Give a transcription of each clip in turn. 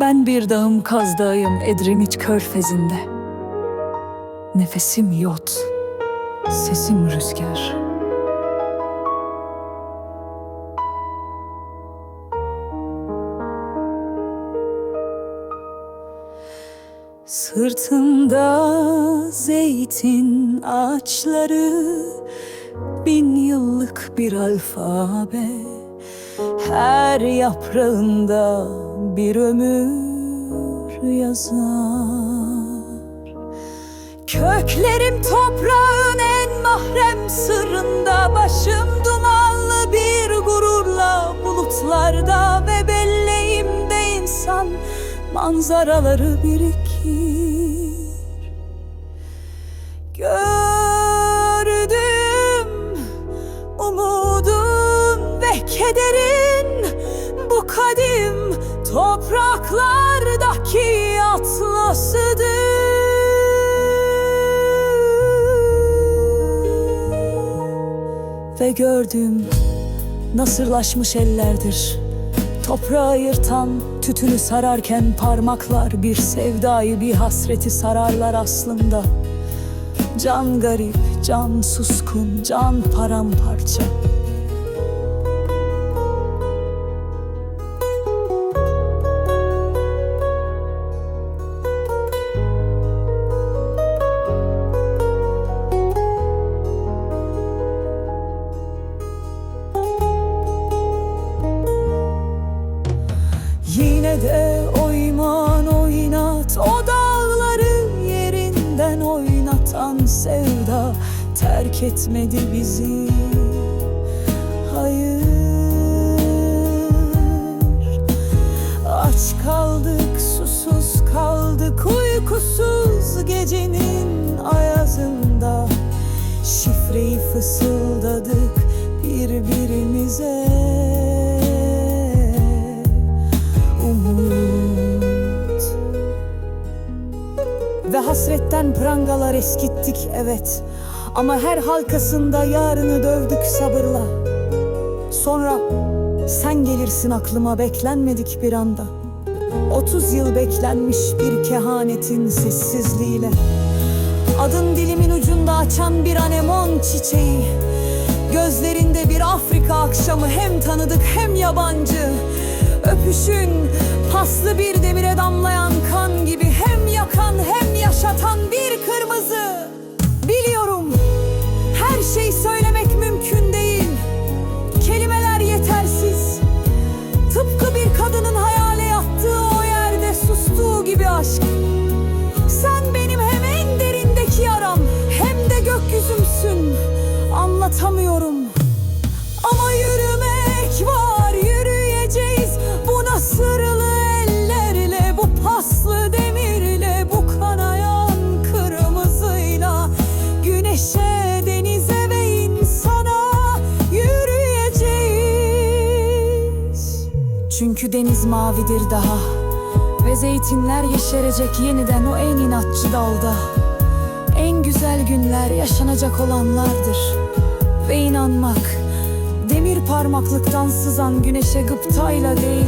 Ben bir dağım Kaz Dağı'yım Edremit Körfezi'nde. Nefesim yot, sesim rüzgar. Sırtımda zeytin ağaçları Bin yıllık bir alfabe Her yaprağında bir ömür yazar. Köklerim toprağın en mahrem sırrında Başım dumanlı bir gururla bulutlarda Ve belleğimde insan manzaraları birikir. Gördüm umudun ve kederin Bu kadim topraklardaki atlasıdır. Ve gördüm nasırlaşmış ellerdir. Toprağı yırtan, tütünü sararken parmaklar Bir sevdayı, bir hasreti sararlar aslında. Can garip, can suskun, can paramparça de oyman oynat o dağları yerinden oynatan sevda terk etmedi bizi. Hayır, aç kaldık, susuz kaldık, uykusuz gecenin ayazında. Şifreyi fısıldadık birbirimize. Ve hasretten prangalar eskittik evet. Ama her halkasında yarını dövdük sabırla. Sonra sen gelirsin aklıma beklenmedik bir anda. 30 yıl beklenmiş bir kehanetin sessizliğiyle. Adın dilimin ucunda açan bir anemon çiçeği. Gözlerinde bir Afrika akşamı hem tanıdık hem yabancı Öpüşün. Paslı bir demire damlayan kan gibi Hem yakan hem yaşatan bir deniz mavidir daha. Ve zeytinler yeşerecek yeniden o en inatçı dalda. En güzel günler yaşanacak olanlardır. Ve inanmak Demir parmaklıktan sızan güneşe gıptayla değil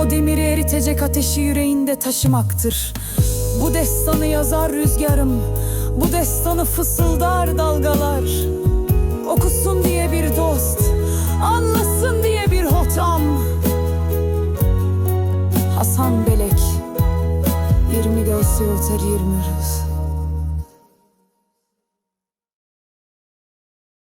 O demiri eritecek ateşi yüreğinde taşımaktır. Bu destanı yazar rüzgarım Bu destanı fısıldar dalgalar Belek 20 göz yıltır 20 rüz